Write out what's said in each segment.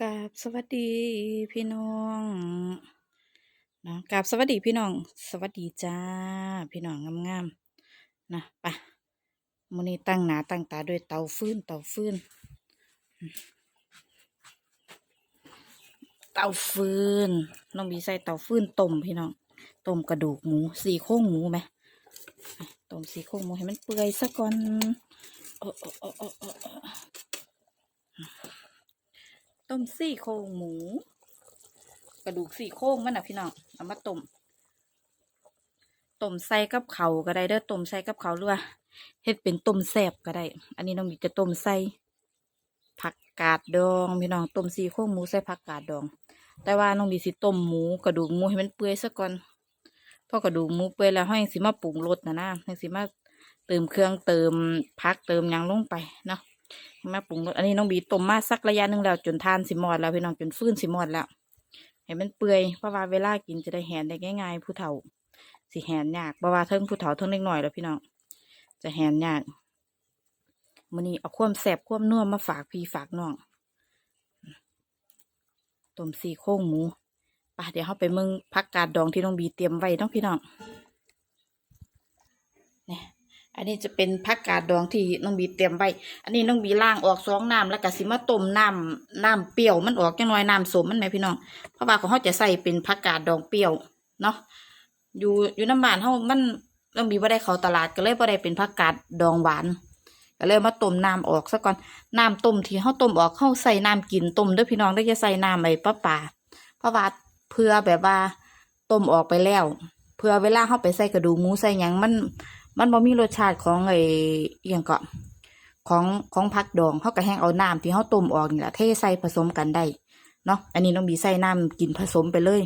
กราบสวัสดีพี่น้องเนาะกราบสวัสดีพี่น้อง สวัสดีจ้า พี่น้องงามๆนะปะมื้อนี้ตั้งหนาตั้งตาด้วยเตาฟืนเตาฟืนเตาฟืนน้องบีใส่เตาฟืนต้มพี่น้องต้มกระดูกหมูสี่โครงหมูไหมอะต้มสี่โครงหมูให้มันเปื่อยซะก่อนโอ้โอ้โอ้โอ้ ต้มซี่โครงหมู กระดูกซี่โครงมันนะพี่น้องเอามาต้มต้มใส่กับเขาก็ได้เด้อต้มใส่กับเขาหรือว่าเฮ็ดเป็นต้มแซ่บก็ได้ อันนี้น้องมีจะต้มใส่ผักกาดดองพี่น้องต้มซี่โครงหมูใส่ผักกาดดอง แต่ว่าน้องมีสิต้มหมูกระดูกหมูให้มันเปื่อยซะก่อนพอกระดูกหมูเปื่อยแล้วให้สิมาปรุงรสนะนะห้สิมาเติมเครื่องเติมผักเติมยังลงไปเนาะ มาปรุงรสอันนี้น้องบีต้มมาสักระยะหนึ่งแล้วจนทานสิมอดแล้วพี่น้องจนฟื้นสิมอดแล้วให้มันเปื่อยเพราะว่าเวลากินจะได้แหนได้ง่ายๆผู้เฒ่าสิแหนยากเพราะว่าเทิงผู้เฒ่าเทิงเล็กหน่อยแล้วพี่น้องจะแหนยากมื้อนี้เอาความแซ่บความนัวมาฝากพี่ฝากน้องต้มสี่โครงหมูไปเดี๋ยวเราไปมืองพักกาดดองที่น้องบีเตรียมไว้น้องพี่น้อง อันนี้จะเป็นผักกาดดองที่น้องบีเตรียมไว้ อันนี้น้องบีล้างออกสองน้ำแล้วก็สิมาต้มน้ำน้ำเปรี้ยวมันออกจังน้อยน้ำสมมันไหมพี่น้อง เพราะว่าของเขาจะใส่เป็นผักกาดดองเปรี้ยวเนาะ อยู่อยู่น้ำบานเขามันน้องบีบ่ได้เข้าตลาดก็เลยบ่ได้เป็นผักกาดดองหวาน ก็เลยมาต้มน้ำออกซะก่อน น้ำต้มที่เขาต้มออกเขาใส่น้ำกินต้มด้อพี่น้องได้จะใส่น้ำไอ้ป้าป่าเพราะว่าเพื่อแบบว่าต้มออกไปแล้ว เพื่อเวลาเขาไปใส่กระดูกหมูใส่ยังมัน มันบ่มีรสชาติของไอ้อย่างก็ของของผักดองเขาก็แห้งเอาน้ำที่เขาต้มออกนี่แหละเทใส่ผสมกันได้เนาะอันนี้น้องบีใส่น้ำกินผสมไปเลย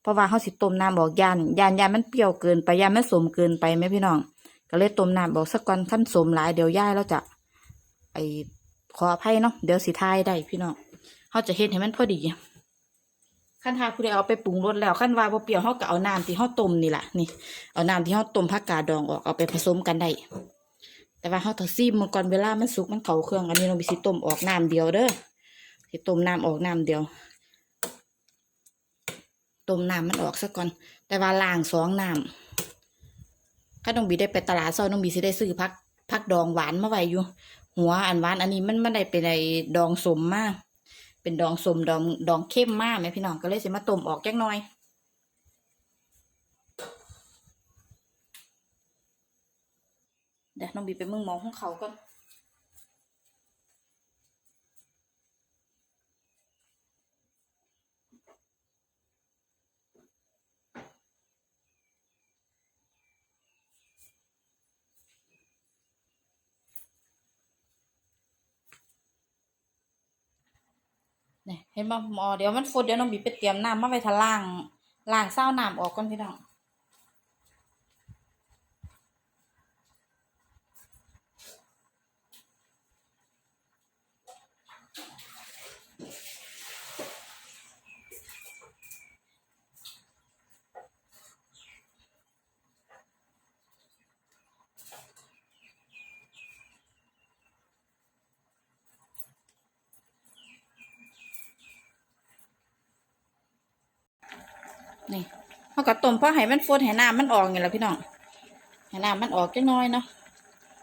เพราะว่าเขาสิต้มน้ำออกยานยานยานมันเปรี้ยวเกินไปยานมันสมเกินไปไหมพี่น้อง ก็เลยต้มน้ำออกสักก่อนขั้นสมหลายเดี๋ยวย่ายแล้วจะ ไอขออภัยเนาะเดี๋ยวสิทายได้พี่น้องเขาจะเฮ็ดให้มันพอดี ขั้นทาผู้ใดเอาไปปรุงรสแล้วขั้นว่าบ่เปรี้ยวเขาก็เอาน้ำที่เขาต้มนี่แหละนี่ เอาน้ำที่เขาต้มผักกาดดองออกเอาไปผสมกันได้ แต่ว่าเขาต้อซีมมันก่อนเวลามันสุกมันเข้าเครื่องอันนี้เราไปสิต้มออกน้ำเดียวเด้อสิต้มน้ำออกน้ำเดียวต้มน้ำมันออกซะก่อน แต่ว่าล้างสองน้ำถ้าน้องบีได้ไปตลาดเช้าน้องบีสิได้ซื้อผักผักดองหวานมาไว้อยู่ หัวอันหวานอันนี้มันมันได้เป็นไอ้ดองสมมาก เป็นดองสมดองดองเข้มมากไหมพี่น้องก็เลยสิมาต้มออกจักหน่อย เดี๋ยวน้องบีไปมึงมองของเขาก่อน เนี่ยเห็นบ่หมอเดี๋ยวมันฟุดเดี๋ยวน้องบีไปเตรียมน้ำมาไว้ทาล่างล่างเศร้าน้ำออกก่อนพี่น้อง นี่เขาก็ต้มเพราะให้มันฟดให้น้ำมันออกอย่างละพี่น้องให้น้ำมันออกจักหน้อยเนาะ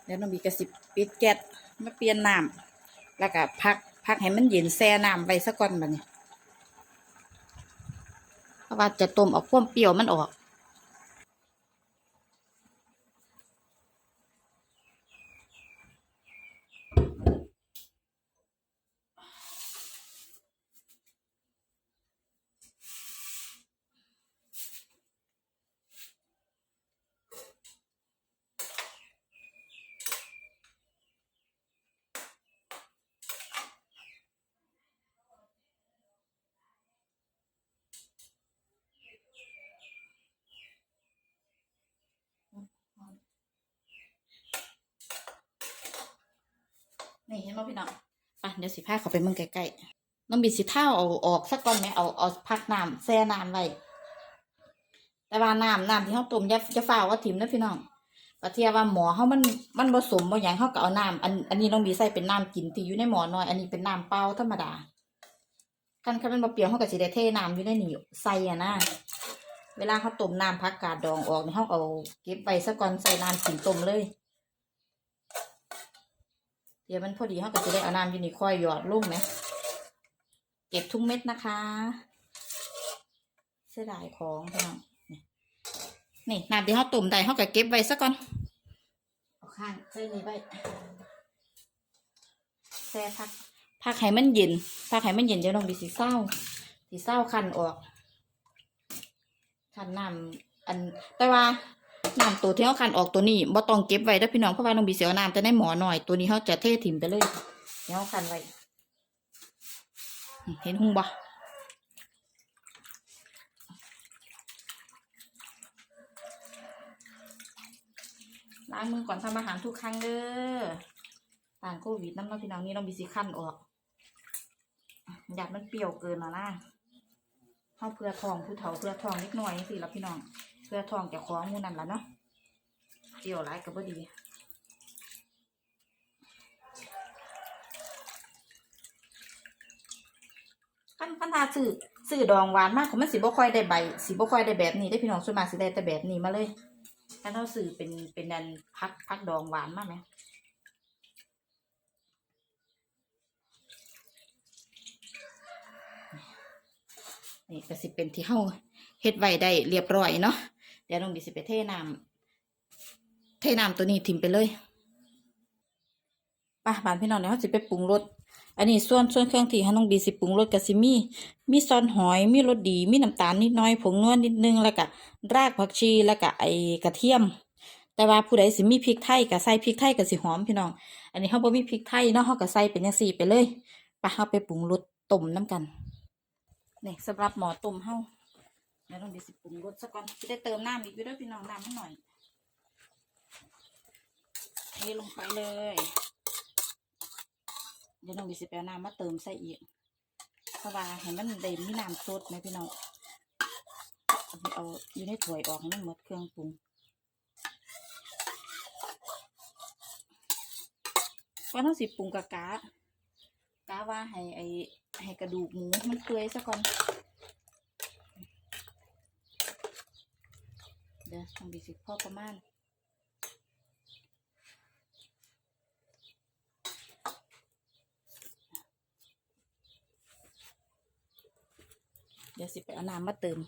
เดี๋ยวน้องบีกระสิบปิดแก๊สมาเปลี่ยนน้ำแล้วก็พักพักให้มันเย็นแช่น้ำไว้สักก่อนบัดนี้เพราะว่าจะต้มเออกความเปรี้ยวมันออก นี่พี่น้องไปเดี๋ยวสิพาเขาไปเมืองใกล้ๆน้องบีสิเท่าเอาออกสักก่อนไหมเอาเอาพักน้ำแช่น้ำไว้แต่ว่าน้ำน้ำที่เขาต้มอย่าอย่าฝ้าว่าถิ่มนะพี่น้องกระเทียว่าหมอเขามันมันผสมบางอย่างเขาก็เอาน้ำอันอันนี้น้องบีใส่เป็นน้ำกินที่อยู่ในหมอน้อย อันนี้เป็นน้ำเปล่าธรรมดาคันคันมันบ่เปียวเขาก็สิได้เทน้ำอยู่ในนี่ใส่อะนะเวลาเขาต้มน้ำผักกาดดองออกนี่เขาเอาเก็บไว้ซะก่อนใส่น้ำขิงต้มเลย เดี๋ยวมันพอดีเขาก็จะได้เอาน้ำอยู่นี่ค่อยหยอดลงนะเก็บทุกเม็ดนะคะ เสียดายของพี่น้องนี่นี่น้ำที่เขาต้มได้เขาก็เก็บไว้ซะก่อนเอาข้างใส่นี่ไว้แช่พักพักให้มันเย็นพักให้มันเย็นเดี๋ยวน้องบีสีเศร้าสีเศร้าคันออกคันน้ำอันแต่ว่า น้ำตัวที่เขาคันออกตัวนี้บ่ต้องเก็บไว้เด้อพี่น้องเพราะว่าน้องบีเสียน้ำแต่ในหมอหน่อย ตัวนี้เขาจะเทถิ่มไปเลยเดี๋ยวเขาคันไว้เห็นหุงบ่ล้างมือก่อนทำอาหารทุกครั้งเด้อต่างโควิดน้ำน้องพี่น้องนี่น้องบีสีคันออกอยากมันเปรี้ยวเกินแล้วนะ เข้าเพื่อทองผู้เฒ่าเพื่อทองนิดหน่อยสิล้วพี่น้อง เพื่อทองจะคล้องมูนั่นละเนาะเปรี้ยวร้ายก็บ่ดีขั้นขั้นทาสื่อสื่อดองหวานมากของมันสิบ่ค่อยได้ใบสิบ่ค่อยได้แบบนี้ได้พี่น้องส่วนมากสิได้แต่แบบนี้มาเลยถ้าเราสื่อเป็นเป็นนันพักพักดองหวานมากไหม นี่ก็สิเป็นที่เฮาเฮ็ดไว้ได้เรียบร้อยเนาะเดี๋ยวน้องบีสิไปเทน้ำเทน้ำตัวนี้ทิมไปเลยป่ะบานพี่น้องเดี๋ยวเราสิไปปรุงรสอันนี้ส่วนส่วนเครื่องที่ให้น้องบีสิปรุงรสก็สิมีมีซอนหอยมีรสดี มีน้ำตาลนิดน้อยผงนวลนิดนึงแล้วก็รากผักชีแล้วก็ไอกระเทียม แต่ว่าผู้ใดสิมีพริกไทยก็ใส่พริกไทยก็สิหอมพี่น้อง อันนี้เฮาบ่มีพริกไทยเนาะเฮาก็ใส่เป็นจังซี่ไปเลยไปเฮาไปปรุงรสต้มน้ำกัน นี่สำหรับหมอต้มเฮาเดี๋ยวต้องดิสิปรุงรสสักก่อนจะได้เติมน้ำอีกด้วยเด้พี่น้องน้ำให้หน่อยเทลงไปเลย เดี๋ยวน้องดิสิไปเอาน้ำมาเติมใส่อีกเพราะว่าให้มันได้มีน้ำสดไหมพี่น้องเอาอยู่ในถ้วยออกให้มันหมดเครื่องปรุงก่อนต้องสิปรุงกะกะกะว่าให้ไอ ให้กระดูกหมูมันเปื่อยซะก่อนเดี๋ยวทำบีสิพ่อประมาณเดี๋ยวสิไปเอาน้ำมาเติม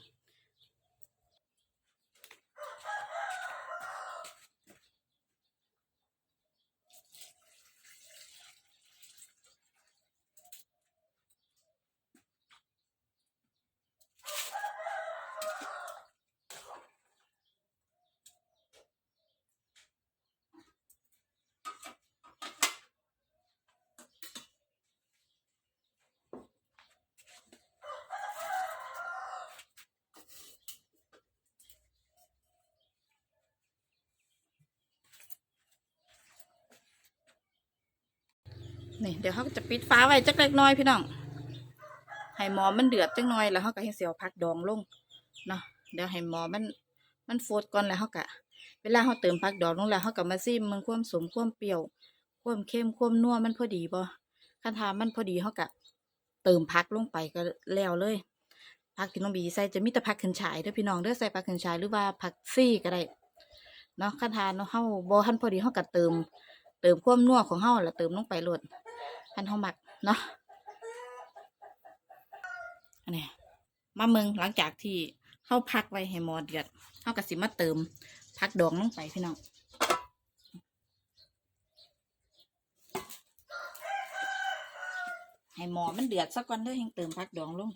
นี่เดี๋ยวเขาจะปิดฟ้าไว้จักเล็กน้อยพี่น้องให้หมอมันเดือดจักน่อยแล้วเขาก็ให้เสียวพักดองลงเนาะเดี๋ยวให้หมอมันมันโฟดก่อนแล้วเขาก็เวลาเขาเติมพักดองลงแล้วเขาก็มาซิมมันควมสมควมเปรี้ยวควมเค็มควมนัวมันพอดีบ่คันทามันพอดีเขาก็เติมพักลงไปก็แล้วเลยพักที่น้องบีใส่จะมีแต่ผักขึ้นฉายเด้อพี่น้องเด้อใส่ผักขึ้นฉายหรือว่าผักซี่ก็ได้เนาะคันทานเนาะเฮาบ่ทันพอดีเฮาก็เติม เติมความนัวของเฮาแล้วเติมลงไปลดคันเฮามักเนาะอันนี้มาเมืองหลังจากที่เฮาพักไว้ให้หมอเดือดเฮาก็สิมาเติมผักดองลงไปพี่น้องให้หมอมันเดือดสักก่อนเด้อให้เติมผักดองลง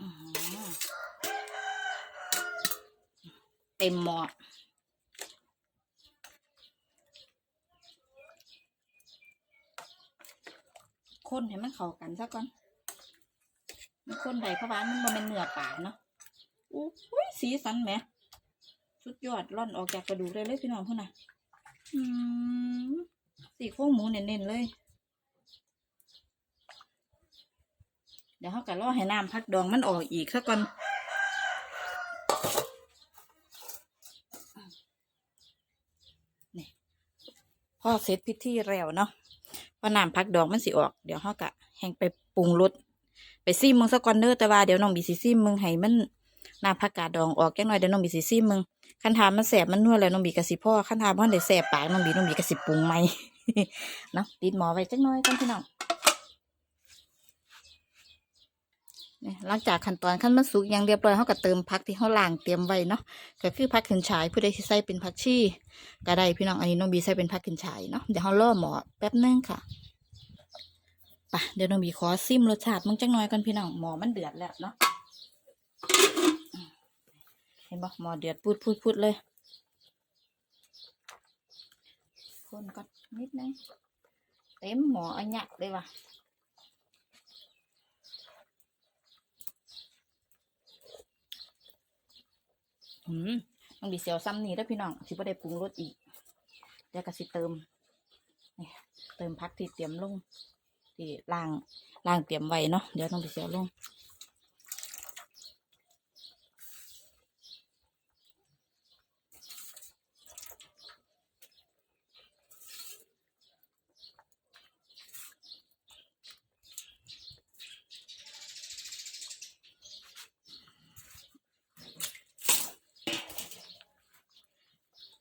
อื้อหือ เต็มหม้อคนให้มันเข้ากันซะก่อน มันคนใดเพราะว่ามันบ่เป็นเนื้อปลาเนาะอู้หูยสีสันแหมสุดยอดร่อนออกจากกระดูกเลยเลยพี่น้องพื่นน่ะอืมสีโครงหมูเน้นๆเลย เดี๋ยวเขาก็รอให้น้ำพักดองมันออกอีกซะก่อน อเสร็จพิธีแล้วเนาะว่าน้ำพักดองมันสิออก เดี๋ยวเฮากะแหงไปปรุงรสไปซีมมึงสักก่อนเด้อแต่ว่าเดี๋ยวน้องบีซีซีมมึงให้มันน้ำผักกาดดองออกแก่หน่อยเดี๋ยวน้องบีซีซีมมึงขั้นทามมันแสบมันนวดแล้วน้องบีกะสิพ่อขั้นทามมันได้แสบปากน้องบีน้องบีกะสิปรุงใหม่เนาะติดหมอไว้จังหน่อยกันพี่น้องเนี่หลังจากขั้นตอนขั้นมันสุกย่างเรียบร้อยเขาก็เติมผักที่เขาล้างเตรียมไว้เนาะก็คือผักขึ้นฉายผู้ใดที่ใส่เป็นผักชีก็ได้พี่น้องอันนี้น้องบีใส่เป็นผักขึ้นฉายเนาะเดี๋ยวเขาล่อหมอแป๊บนึงค่ะปะเดี๋ยวน้องบีขอซิมรสชาติมึงจังน่อยกันพี่น้องหมอมันเดือดแล้วเนาะเห็นปะหมอเดือดพูดพูดพูดเลยคนก่อนนิดนึงเต็มหมออันเนี้ยเลยว่ะ อืมมันดีเสียวซ้ำนี่แล้วพี่น้องสิบ่ได้ปรุงรสอีกเดี๋ยวก็สิเติมนี่เติมพักที่เตรียมลงที่ล่างล่างเตรียมไว้เนาะเดี๋ยวต้องดีเสียวลง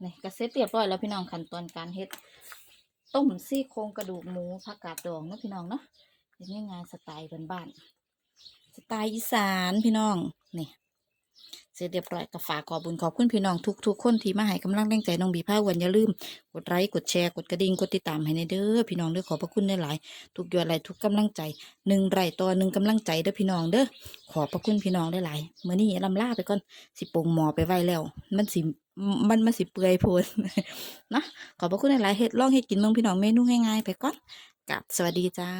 นี่กระเซ็ตเรียบร้อยแล้วพี่น้องขั้นตอนการเฮ็ดต้มซี่โครงกระดูกหมูผักกาดดองนะพี่น้องเนาะเฮ็ดง่ายๆสไตล์บ้านๆสไตล์อีสานพี่น้องนี่ เสร็จเรียบร้อยก็ฝากขอบุญขอบคุณพี่น้องทุกๆคนที่มาให้กำลังแรงใจน้องบีผ้าวันอย่าลืม กดไลค์กดแชร์กดกระดิ่งกดติดตามให้ในเด้อพี่น้องเด้อขอบพระคุณหลายๆทุกยอดไลค์ทุกกำลังใจหนึ่งไร่ต่อหนึ่งกำลังใจเด้อพี่น้องเด้อขอบพระคุณพี่น้องหลายๆเมื่อนี้ลำลาไปก่อนสิปงหมอไปไว้แล้ว มันสิมันมันสิเปื่อยโพนนะขอบพระคุณหลายๆเฮ็ดลองเฮ็ดกินเมืองพี่น้องเมนูง่ายๆไปก่อนกับสวัสดีจ้า